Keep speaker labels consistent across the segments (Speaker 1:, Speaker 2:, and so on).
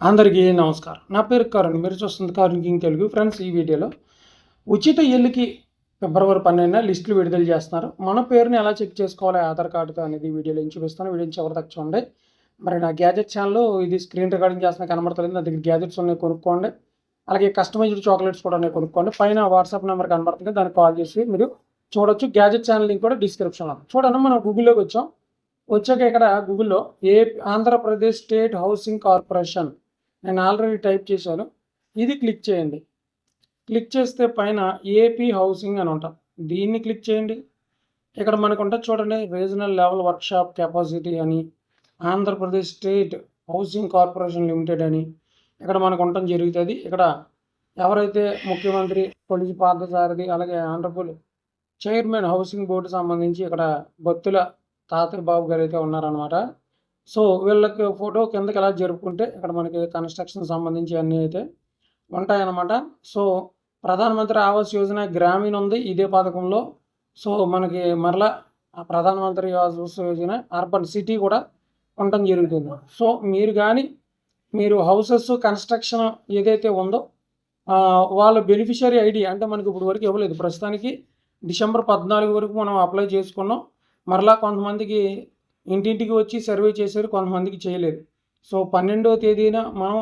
Speaker 1: అందరికీ నమస్కారం. నా పేరు కరుణ్. మీరు చూస్తుంది కరుణ్ కింగ్ తెలుగు. ఫ్రెండ్స్ ఈ వీడియోలో ఉచిత ఎల్లుకి ఫిబ్రవరి పన్నెండున లిస్టులు విడుదల చేస్తున్నారు. మన పేరుని ఎలా చెక్ చేసుకోవాలి ఆధార్ కార్డుతో అనేది వీడియోలో ఏం చూపిస్తాను వీడియో చివరి దాకా చూడండి. మరి నా గ్యాజెట్ ఛానల్లో ఇది స్క్రీన్ రికార్డింగ్ చేస్తున్న కనబడతలేదు. నా దగ్గర గ్యాజెట్స్ ఉన్నాయి కొనుక్కోండి. అలాగే కస్టమైజ్డ్ చాక్లెట్స్ కూడా ఉన్నాయి కొనుక్కోండి. పైన వాట్సాప్ నెంబర్ కనబడుతుంది. దానికి కాల్ చేసి మీరు చూడొచ్చు. గ్యాజెట్ ఛానల్ లింక్ కూడా డిస్క్రిప్షన్లో చూడండి మనం గూగుల్లోకి వచ్చాం. వచ్చాక ఇక్కడ గూగుల్లో ఏ ఆంధ్రప్రదేశ్ స్టేట్ హౌసింగ్ కార్పొరేషన్ నేను ఆల్రెడీ టైప్ చేశాను. ఇది క్లిక్ చేయండి. క్లిక్ చేస్తే పైన ఏపీ హౌసింగ్ అని ఉంటాం. దీన్ని క్లిక్ చేయండి. ఇక్కడ మనకు ఉంటుంది చూడండి రీజనల్ లెవెల్ వర్క్షాప్ కెపాసిటీ అని Andhra Pradesh state housing corporation limited అని. ఇక్కడ మనకు ఉండటం జరుగుతుంది. ఇక్కడ ఎవరైతే ముఖ్యమంత్రి పొలిసి పార్థసారథి అలాగే ఆంధ్రప్రదేశ్ చైర్మన్ హౌసింగ్ బోర్డు సంబంధించి ఇక్కడ భక్తుల తాతయ్య బాబు గారు అయితే ఉన్నారనమాట సో వీళ్ళకి ఫోటో కిందకి ఎలా జరుపుకుంటే ఇక్కడ మనకి కన్స్ట్రక్షన్ సంబంధించి అన్నీ అయితే ఉంటాయన్నమాట. సో ప్రధానమంత్రి ఆవాస్ యోజన గ్రామీణ ఉంది ఇదే పథకంలో. సో మనకి మరలా ఆ ప్రధానమంత్రి ఆవాస్ యోజన అర్బన్ సిటీ కూడా ఉండటం జరుగుతుంది. సో మీరు కానీ మీరు హౌసెస్ కన్స్ట్రక్షన్ ఏదైతే ఉందో వాళ్ళ బెనిఫిషరీ ఐడి అంటే మనకి ఇప్పుడు వరకు ఇవ్వలేదు. ప్రస్తుతానికి డిసెంబర్ పద్నాలుగు వరకు మనం అప్లై చేసుకున్నాం. మరలా కొంతమందికి ఇంటింటికి వచ్చి సర్వే చేశారు కొంతమందికి చేయలేదు. సో పన్నెండవ తేదీన మనం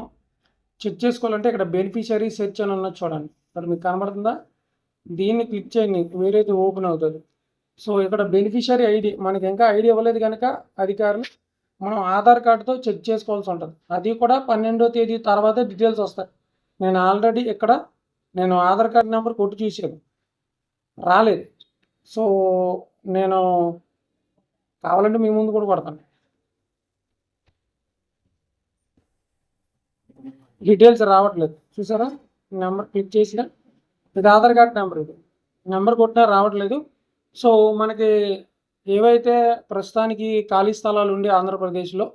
Speaker 1: చెక్ చేసుకోవాలంటే ఇక్కడ బెనిఫిషియరీ సెర్చ్ అని ఉన్నది చూడండి. ఇక్కడ మీకు కనబడుతుందా? దీన్ని క్లిక్ చేయండి వేరేది ఓపెన్ అవుతుంది. సో ఇక్కడ బెనిఫిషియరీ ఐడి మనకి ఇంకా ఐడి ఇవ్వలేదు కనుక అధికారులు మనం ఆధార్ కార్డుతో చెక్ చేసుకోవాల్సి ఉంటుంది. అది కూడా పన్నెండో తేదీ తర్వాత డీటెయిల్స్ వస్తాయి. నేను ఆల్రెడీ ఇక్కడ నేను ఆధార్ కార్డ్ నెంబర్ కొట్టి చూసాను రాలేదు. సో నేను కావాలంటే మీ ముందు కూడా కొడతాను. డీటెయిల్స్ రావట్లేదు. చూసారా? నెంబర్ క్లిక్ చేసిన. ఇది ఆధార్ కార్డ్ నెంబర్ ఇది. నెంబర్ కొట్టినా రావట్లేదు. సో మనకి ఏవైతే ప్రస్తుతానికి ఖాళీ స్థలాలు ఉండి ఆంధ్రప్రదేశ్లో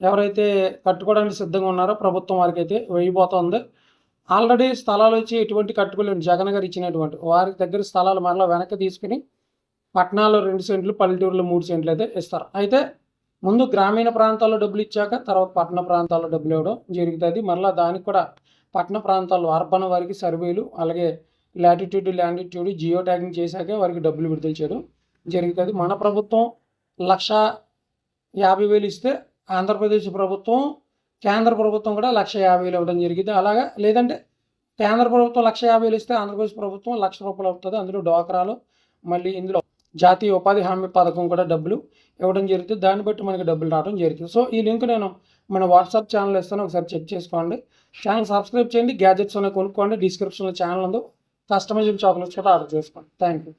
Speaker 1: ఎవరైతే కట్టుకోవడానికి సిద్ధంగా ఉన్నారో ప్రభుత్వం వారికి అయితే వేయబోతోంది. ఆల్రెడీ స్థలాలు వచ్చి ఎటువంటి కట్టుకోలేండి జగన్ గారు ఇచ్చినటువంటి వారి దగ్గర స్థలాలు మరలా వెనక్కి తీసుకుని పట్టణాల్లో రెండు సెంట్లు పల్లెటూరులో మూడు సెంట్లు అయితే ఇస్తారు. అయితే ముందు గ్రామీణ ప్రాంతాల్లో డబ్బులు ఇచ్చాక తర్వాత పట్టణ ప్రాంతాల్లో డబ్బులు ఇవ్వడం జరుగుతుంది. మరలా దానికి కూడా పట్టణ ప్రాంతాల్లో అర్బన్ వారికి సర్వేలు అలాగే లాటిట్యూడ్ ల్యాండిట్యూడ్ జియో ట్యాగింగ్ చేశాకే వారికి డబ్బులు విడుదల చేయడం జరుగుతుంది. మన ప్రభుత్వం లక్ష యాభై వేలు ఇస్తే ఆంధ్రప్రదేశ్ ప్రభుత్వం కేంద్ర ప్రభుత్వం కూడా లక్ష యాభై వేలు ఇవ్వడం జరిగింది. అలాగా లేదంటే కేంద్ర ప్రభుత్వం లక్ష యాభై వేలు ఇస్తే ఆంధ్రప్రదేశ్ ప్రభుత్వం లక్ష రూపాయలు అవుతుంది. అందులో డోకరాలు మళ్ళీ ఇందులో జాతీయ ఉపాధి హామీ పథకం కూడా డబ్బులు ఇవ్వడం జరుగుతుంది దాన్ని బట్టి మనకి డబ్బులు రావడం జరుగుతుంది. సో ఈ లింక్ నేను మన వాట్సాప్ ఛానల్ ఇస్తాను. ఒకసారి చెక్ చేసుకోండి. ఛానల్ సబ్స్క్రైబ్ చేయండి. గ్యాజెట్స్ అనేవి కొనుక్కోండి. డిస్క్రిప్షన్లో ఛానల్ ఉందో. కస్టమైజ్ చాక్లెట్స్ కూడా ఆర్డర్ చేసుకోండి. Thank you